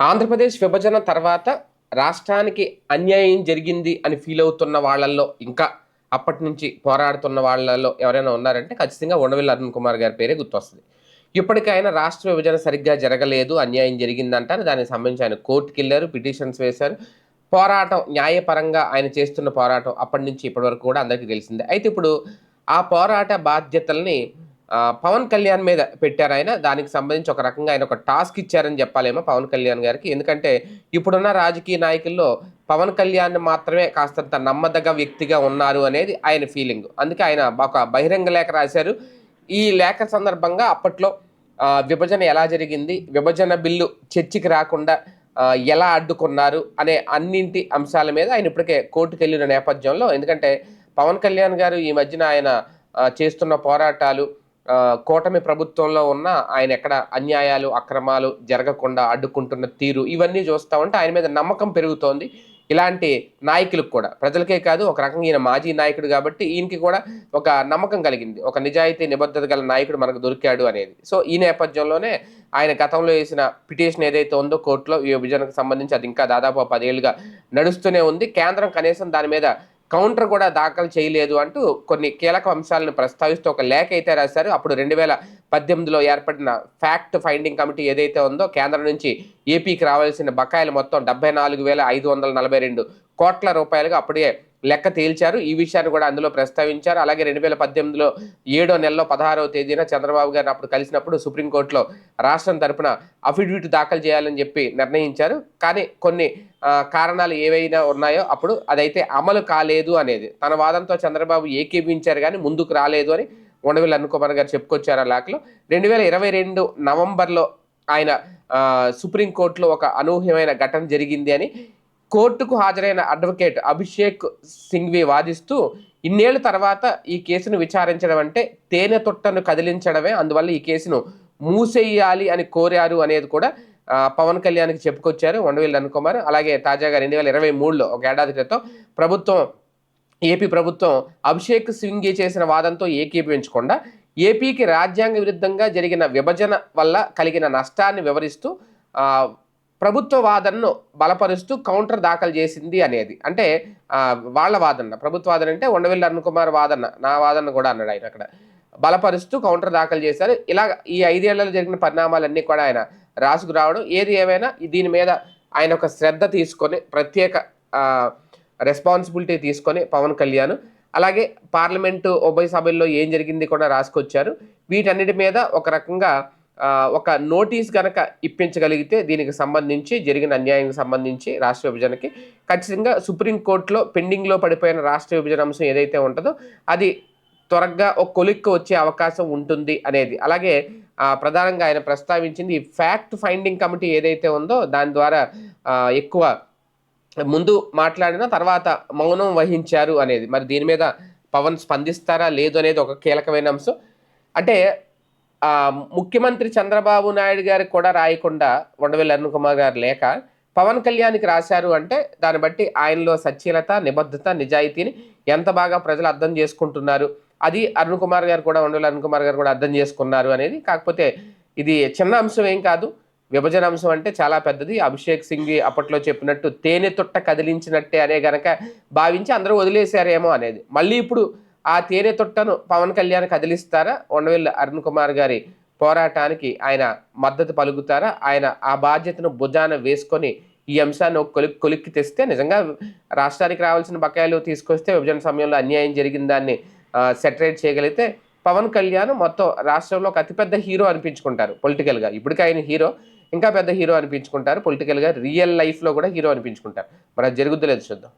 ఆంధ్రప్రదేశ్ విభజన తర్వాత రాష్ట్రానికి అన్యాయం జరిగింది అని ఫీల్ అవుతున్న వాళ్ళల్లో ఇంకా అప్పటి నుంచి పోరాడుతున్న వాళ్ళలో ఎవరైనా ఉన్నారంటే ఖచ్చితంగా ఉండవల్లి అరుణ్ కుమార్ గారి పేరే గుర్తొస్తుంది. ఇప్పటికైనా రాష్ట్ర విభజన సరిగ్గా జరగలేదు అన్యాయం జరిగిందంటారు. దానికి సంబంధించి ఆయన కోర్టుకి వెళ్ళారు పిటిషన్స్ వేశారు. పోరాటం న్యాయపరంగా ఆయన చేస్తున్న పోరాటం అప్పటి నుంచి ఇప్పటి వరకు కూడా అందరికీ తెలిసిందే. అయితే ఇప్పుడు ఆ పోరాట బాధ్యతల్ని పవన్ కళ్యాణ్ మీద పెట్టారు ఆయన. దానికి సంబంధించి ఒక రకంగా ఆయన ఒక టాస్క్ ఇచ్చారని చెప్పాలేమో పవన్ కళ్యాణ్ గారికి. ఎందుకంటే ఇప్పుడున్న రాజకీయ నాయకుల్లో పవన్ కళ్యాణ్ మాత్రమే కాస్తంత నమ్మదగ వ్యక్తిగా ఉన్నారు అనేది ఆయన ఫీలింగ్. అందుకే ఆయన ఒక బహిరంగ లేఖ రాశారు. ఈ లేఖ సందర్భంగా అప్పట్లో విభజన ఎలా జరిగింది విభజన బిల్లు చర్చికి రాకుండా ఎలా అడ్డుకున్నారు అనే అన్నింటి అంశాల మీద ఆయన ఇప్పటికే కోర్టుకు వెళ్ళిన నేపథ్యంలో. ఎందుకంటే పవన్ కళ్యాణ్ గారు ఈ మధ్యన ఆయన చేస్తున్న పోరాటాలు కూటమి ప్రభుత్వంలో ఉన్న ఆయన ఎక్కడ అన్యాయాలు అక్రమాలు జరగకుండా అడ్డుకుంటున్న తీరు ఇవన్నీ చూస్తూ ఉంటే ఆయన మీద నమ్మకం పెరుగుతోంది. ఇలాంటి నాయకులకు కూడా. ప్రజలకే కాదు ఒక రకంగా ఈయన మాజీ నాయకుడు కాబట్టి ఈయనకి కూడా ఒక నమ్మకం కలిగింది. ఒక నిజాయితీ నిబద్ధత గల నాయకుడు మనకు దొరికాడు అనేది. సో ఈ నేపథ్యంలోనే ఆయన గతంలో వేసిన పిటిషన్ ఏదైతే ఉందో కోర్టులో ఈ విభజనకు సంబంధించి అది ఇంకా దాదాపు పదేళ్ళుగా నడుస్తూనే ఉంది. కేంద్రం కనీసం దాని మీద కౌంటర్ కూడా దాఖలు చేయలేదు అంటూ కొన్ని కీలక అంశాలను ప్రస్తావిస్తూ ఒక లేఖ అయితే రాశారు. అప్పుడు రెండు వేల పద్దెనిమిదిలో ఏర్పడిన ఫ్యాక్ట్ ఫైండింగ్ కమిటీ ఏదైతే ఉందో కేంద్రం నుంచి ఏపీకి రావాల్సిన బకాయిలు మొత్తం డెబ్బై నాలుగు వేల ఐదు వందల నలభై రెండు కోట్ల రూపాయలుగా అప్పుడే లెక్క తేల్చారు. ఈ విషయాన్ని కూడా అందులో ప్రస్తావించారు. అలాగే రెండు వేల పద్దెనిమిదిలో ఏడో నెలలో పదహారవ తేదీన చంద్రబాబు గారిని అప్పుడు కలిసినప్పుడు సుప్రీంకోర్టులో రాష్ట్రం తరపున అఫిడవిట్ దాఖలు చేయాలని చెప్పి నిర్ణయించారు. కానీ కొన్ని కారణాలు ఏవైనా ఉన్నాయో అప్పుడు అదైతే అమలు కాలేదు అనేది. తన వాదంతో చంద్రబాబు ఏకీభించారు కానీ ముందుకు రాలేదు అని ఉండవల్లి అనుకుమార్ గారు చెప్పుకొచ్చారు ఆ లేఖలో రెండు వేల ఇరవై రెండు నవంబర్లో ఆయన సుప్రీంకోర్టులో ఒక అనూహ్యమైన ఘటన జరిగింది అని కోర్టుకు హాజరైన అడ్వకేట్ అభిషేక్ సింఘ్వి వాదిస్తూ ఇన్నేళ్ళ తర్వాత ఈ కేసును విచారించడం అంటే తేనె తొట్టను కదిలించడమే అందువల్ల ఈ కేసును మూసేయాలి అని కోరారు అనేది కూడా పవన్ కళ్యాణ్కి చెప్పుకొచ్చారు ఉండవల్లి అనుకుమార్ అలాగే తాజాగా రెండు వేల ఇరవై మూడులో ఒక ఏడాది క్రితం ప్రభుత్వం ఏపీ ప్రభుత్వం అభిషేక్ సింఘి చేసిన వాదంతో ఏకీభవించకుండా ఏపీకి రాజ్యాంగ విరుద్ధంగా జరిగిన విభజన వల్ల కలిగిన నష్టాన్ని వివరిస్తూ ప్రభుత్వ వాదనను బలపరుస్తూ కౌంటర్ దాఖలు చేసింది అనేది. అంటే వాళ్ళ వాదన. ప్రభుత్వ వాదన అంటే ఉండవెల్లి అరుణ్ కుమార్ వాదన. నా వాదన కూడా అన్నాడు ఆయన అక్కడ. బలపరుస్తూ కౌంటర్ దాఖలు చేశారు. ఇలా ఈ ఐదేళ్ళలో జరిగిన పరిణామాలన్నీ కూడా ఆయన రాసుకురావడం ఏది ఏమైనా దీని మీద ఆయన ఒక శ్రద్ధ తీసుకొని ప్రత్యేక రెస్పాన్సిబిలిటీ తీసుకొని పవన్ కళ్యాణ్. అలాగే పార్లమెంటు ఉభయ సభల్లో ఏం జరిగింది కూడా రాసుకొచ్చారు. వీటన్నిటి మీద ఒక రకంగా ఒక నోటీస్ కనుక ఇప్పించగలిగితే దీనికి సంబంధించి జరిగిన అన్యాయానికి సంబంధించి రాష్ట్ర విభజనకి ఖచ్చితంగా సుప్రీంకోర్టులో పెండింగ్లో పడిపోయిన రాష్ట్ర విభజన అంశం ఏదైతే ఉంటుందో అది త్వరగా ఒక కొలిక్కు వచ్చే అవకాశం ఉంటుంది అనేది. అలాగే ప్రధానంగా ఆయన ప్రస్తావించింది ఫ్యాక్ట్ ఫైండింగ్ కమిటీ ఏదైతే ఉందో దాని ద్వారా ఎక్కువ ముందు మాట్లాడిన తర్వాత మౌనం వహించారు అనేది. మరి దీని మీద పవన్ స్పందిస్తారా? లేదు అనేది ఒక కీలకమైన అంశం. అంటే ముఖ్యమంత్రి చంద్రబాబు నాయుడు గారికి కూడా రాయకుండా ఉండవల్లి అరుణ్ కుమార్ గారు లేక పవన్ కళ్యాణ్కి రాశారు అంటే దాన్ని బట్టి ఆయనలో సచ్చీలత నిబద్ధత నిజాయితీని ఎంత బాగా ప్రజలు అర్థం చేసుకుంటున్నారు. అది అరుణ్ కుమార్ గారు కూడా ఉండవల్లి అరుణ్ కుమార్ గారు కూడా అర్థం చేసుకున్నారు అనేది. కాకపోతే ఇది చిన్న అంశం ఏం కాదు. విభజన అంశం అంటే చాలా పెద్దది. అభిషేక్ సింగ్ అప్పట్లో చెప్పినట్టు తేనె తుట్ట కదిలించినట్టే అనే గనక భావించి అందరూ వదిలేశారేమో అనేది. మళ్ళీ ఇప్పుడు ఆ తేనె తొట్టను పవన్ కళ్యాణ్ కదిలిస్తారా? ఉండవెల్లి అరుణ్ కుమార్ గారి పోరాటానికి ఆయన మద్దతు పలుకుతారా? ఆయన ఆ బాధ్యతను భుజాన వేసుకొని ఈ అంశాన్ని కొలిక్ కొలిక్కి తెస్తే నిజంగా రాష్ట్రానికి రావాల్సిన బకాయిలు తీసుకొస్తే విభజన సమయంలో అన్యాయం జరిగిన దాన్ని సెటరేట్ చేయగలిగితే పవన్ కళ్యాణ్ మొత్తం రాష్ట్రంలో ఒక అతిపెద్ద హీరో అనిపించుకుంటారు పొలిటికల్గా. ఇప్పటికీ ఆయన హీరో ఇంకా పెద్ద హీరో అనిపించుకుంటారు. పొలిటికల్గా రియల్ లైఫ్లో కూడా హీరో అనిపించుకుంటారు. మరి అది జరుగుద్దో లేదు చూద్దాం.